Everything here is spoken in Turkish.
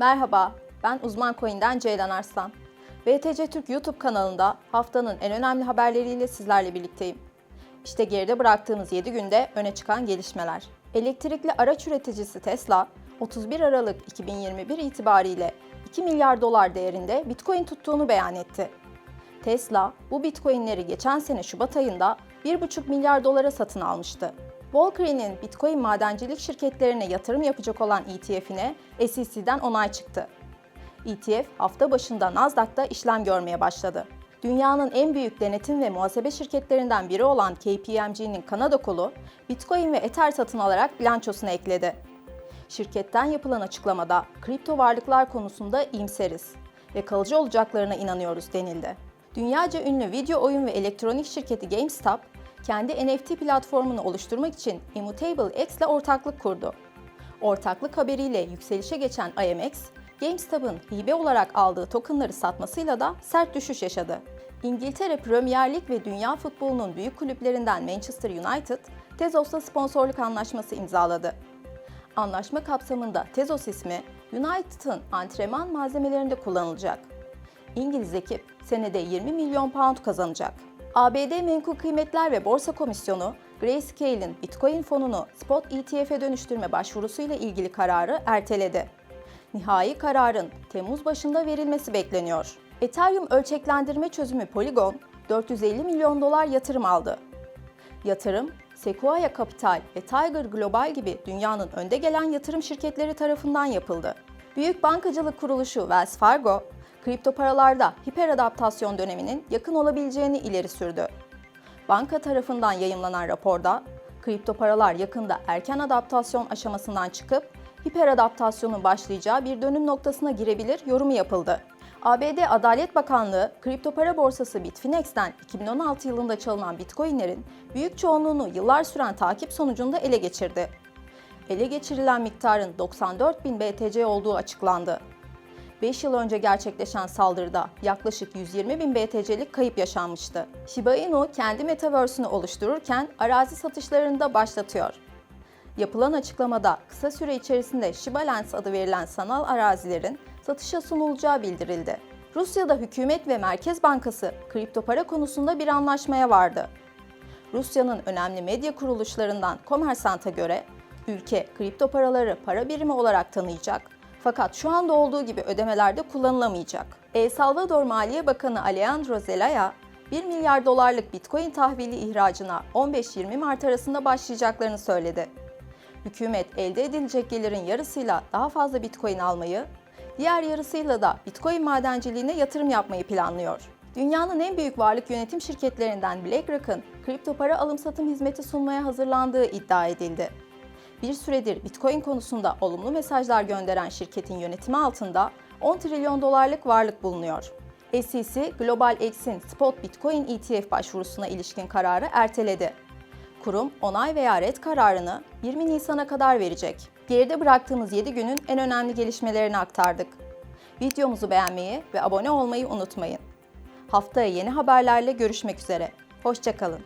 Merhaba, ben Uzman Coin'den Ceylan Arslan. BTC Türk YouTube kanalında haftanın en önemli haberleriyle sizlerle birlikteyim. İşte geride bıraktığımız 7 günde öne çıkan gelişmeler. Elektrikli araç üreticisi Tesla, 31 Aralık 2021 itibariyle 2 milyar dolar değerinde Bitcoin tuttuğunu beyan etti. Tesla, bu Bitcoin'leri geçen sene Şubat ayında 1,5 milyar dolara satın almıştı. Walkering'in Bitcoin madencilik şirketlerine yatırım yapacak olan ETF'ine SEC'den onay çıktı. ETF hafta başında Nasdaq'ta işlem görmeye başladı. Dünyanın en büyük denetim ve muhasebe şirketlerinden biri olan KPMG'nin Kanada kolu, Bitcoin ve Ether satın alarak bilançosuna ekledi. Şirketten yapılan açıklamada kripto varlıklar konusunda iyimseriz ve kalıcı olacaklarına inanıyoruz denildi. Dünyaca ünlü video oyun ve elektronik şirketi GameStop, kendi NFT platformunu oluşturmak için Immutable X ile ortaklık kurdu. Ortaklık haberiyle yükselişe geçen IMX, GameStop'ın hibe olarak aldığı tokenları satmasıyla da sert düşüş yaşadı. İngiltere Premier Lig ve dünya futbolunun büyük kulüplerinden Manchester United, Tezos'la sponsorluk anlaşması imzaladı. Anlaşma kapsamında Tezos ismi United'ın antrenman malzemelerinde kullanılacak. İngiliz ekip senede 20 milyon pound kazanacak. ABD Menkul Kıymetler ve Borsa Komisyonu, Grayscale'in Bitcoin fonunu spot ETF'e dönüştürme başvurusuyla ilgili kararı erteledi. Nihai kararın Temmuz başında verilmesi bekleniyor. Ethereum ölçeklendirme çözümü Polygon, 450 milyon dolar yatırım aldı. Yatırım, Sequoia Capital ve Tiger Global gibi dünyanın önde gelen yatırım şirketleri tarafından yapıldı. Büyük bankacılık kuruluşu Wells Fargo, kripto paralarda hiperadaptasyon döneminin yakın olabileceğini ileri sürdü. Banka tarafından yayımlanan raporda, kripto paralar yakında erken adaptasyon aşamasından çıkıp hiperadaptasyonun başlayacağı bir dönüm noktasına girebilir yorumu yapıldı. ABD Adalet Bakanlığı, kripto para borsası Bitfinex'ten 2016 yılında çalınan Bitcoin'lerin büyük çoğunluğunu yıllar süren takip sonucunda ele geçirdi. Ele geçirilen miktarın 94 bin BTC olduğu açıklandı. 5 yıl önce gerçekleşen saldırıda yaklaşık 120 bin BTC'lik kayıp yaşanmıştı. Shiba Inu kendi metaverse'ünü oluştururken arazi satışlarını da başlatıyor. Yapılan açıklamada kısa süre içerisinde Shiba Lens adı verilen sanal arazilerin satışa sunulacağı bildirildi. Rusya'da hükümet ve Merkez Bankası kripto para konusunda bir anlaşmaya vardı. Rusya'nın önemli medya kuruluşlarından Kommersant'a göre ülke kripto paraları para birimi olarak tanıyacak fakat şu anda olduğu gibi ödemelerde kullanılamayacak. El Salvador Maliye Bakanı Alejandro Zelaya, 1 milyar dolarlık Bitcoin tahvili ihracına 15-20 Mart arasında başlayacaklarını söyledi. Hükümet elde edilecek gelirin yarısıyla daha fazla Bitcoin almayı, diğer yarısıyla da Bitcoin madenciliğine yatırım yapmayı planlıyor. Dünyanın en büyük varlık yönetim şirketlerinden BlackRock'ın kripto para alım-satım hizmeti sunmaya hazırlandığı iddia edildi. Bir süredir Bitcoin konusunda olumlu mesajlar gönderen şirketin yönetimi altında 10 trilyon dolarlık varlık bulunuyor. SEC, Global X'in Spot Bitcoin ETF başvurusuna ilişkin kararı erteledi. Kurum onay veya red kararını 20 Nisan'a kadar verecek. Geride bıraktığımız 7 günün en önemli gelişmelerini aktardık. Videomuzu beğenmeyi ve abone olmayı unutmayın. Haftaya yeni haberlerle görüşmek üzere. Hoşçakalın.